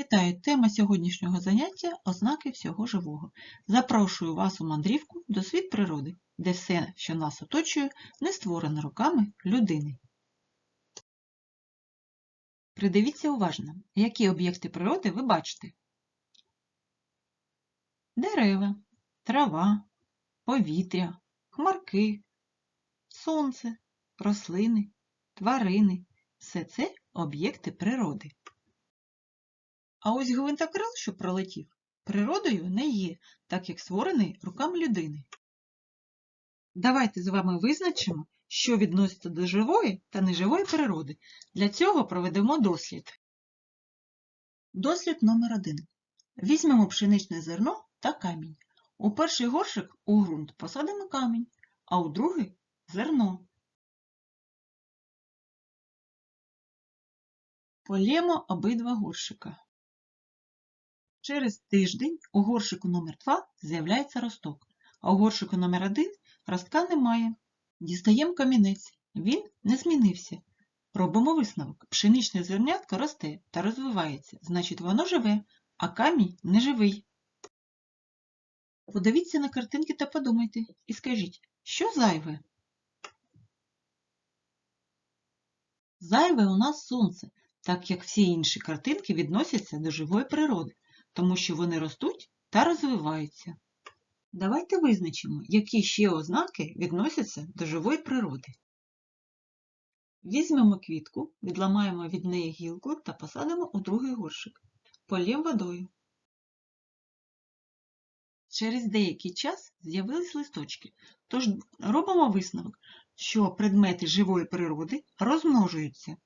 Вітаю! Тема сьогоднішнього заняття ознаки всього живого. Запрошую вас у мандрівку до світ природи, де все, що нас оточує, не створено руками людини. Придивіться уважно, які об'єкти природи ви бачите. Дерева, трава, повітря, хмарки, сонце, рослини, тварини – все це об'єкти природи. А ось гвинтокрил, що пролетів, природою не є, так як створений руками людини. Давайте з вами визначимо, що відноситься до живої та неживої природи. Для цього проведемо дослід. Дослід номер один. Візьмемо пшеничне зерно та камінь. У перший горшик у ґрунт посадимо камінь, а у другий зерно. Полємо обидва горшика. Через тиждень у горшику номер 2 з'являється росток, а у горшику номер 1 ростка немає. Дістаємо камінець. Він не змінився. Робимо висновок. Пшеничне зернятко росте та розвивається, значить воно живе, а камінь не живий. Подивіться на картинки та подумайте і скажіть, що зайве? Зайве у нас сонце, так як всі інші картинки відносяться до живої природи тому що вони ростуть та розвиваються. Давайте визначимо, які ще ознаки відносяться до живої природи. Візьмемо квітку, відламаємо від неї гілку та посадимо у другий горшик. Полємо водою. Через деякий час з'явились листочки, тож робимо висновок, що предмети живої природи розмножуються.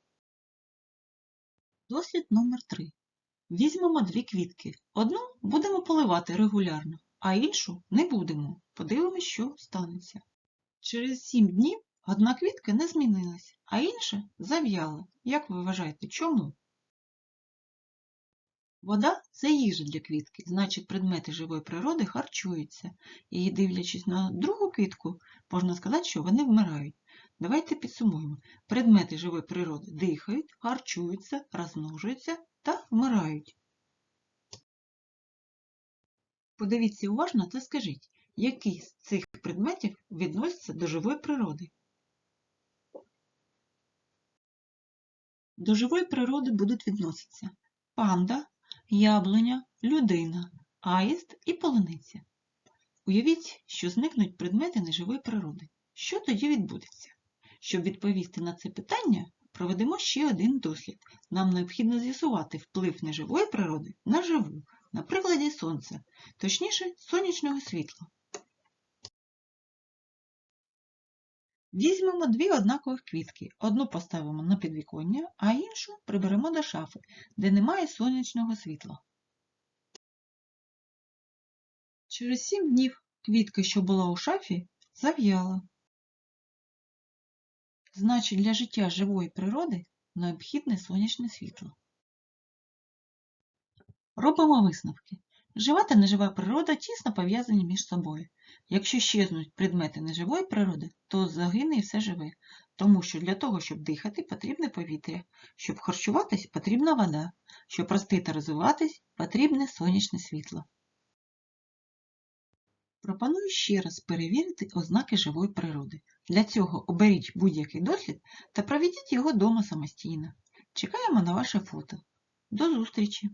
Дослід номер 3. Візьмемо дві квітки. Одну будемо поливати регулярно, а іншу не будемо. Подивимось, що станеться. Через 7 днів одна квітка не змінилась, а інша зав'яла. Як ви вважаєте, чому? Вода це їжа для квітки, значить предмети живої природи харчуються. І, дивлячись на другу квітку, можна сказати, що вони вмирають. Давайте підсумуємо. Предмети живої природи дихають, харчуються, розмножуються та вмирають. Подивіться уважно та скажіть, які з цих предметів відносяться до живої природи. До живої природи будуть відноситися панда, яблуня, людина, аїст і полуниця. Уявіть, що зникнуть предмети неживої природи. Що тоді відбудеться? Щоб відповісти на це питання, проведемо ще один дослід. Нам необхідно з'ясувати вплив неживої природи на живу, на прикладі сонця, точніше сонячного світла. Візьмемо дві однакових квітки. Одну поставимо на підвіконня, а іншу приберемо до шафи, де немає сонячного світла. Через сім днів квітка, що була у шафі, зав'яла. Значить, для життя живої природи необхідне сонячне світло. Робимо висновки. Жива та нежива природа тісно пов'язані між собою. Якщо щезнуть предмети неживої природи, то загине і все живе, тому що для того, щоб дихати, потрібне повітря, щоб харчуватись, потрібна вода, щоб рости та розвиватись, потрібне сонячне світло. Пропоную ще раз перевірити ознаки живої природи. Для цього оберіть будь-який дослід та проведіть його дома самостійно. Чекаємо на ваше фото. До зустрічі!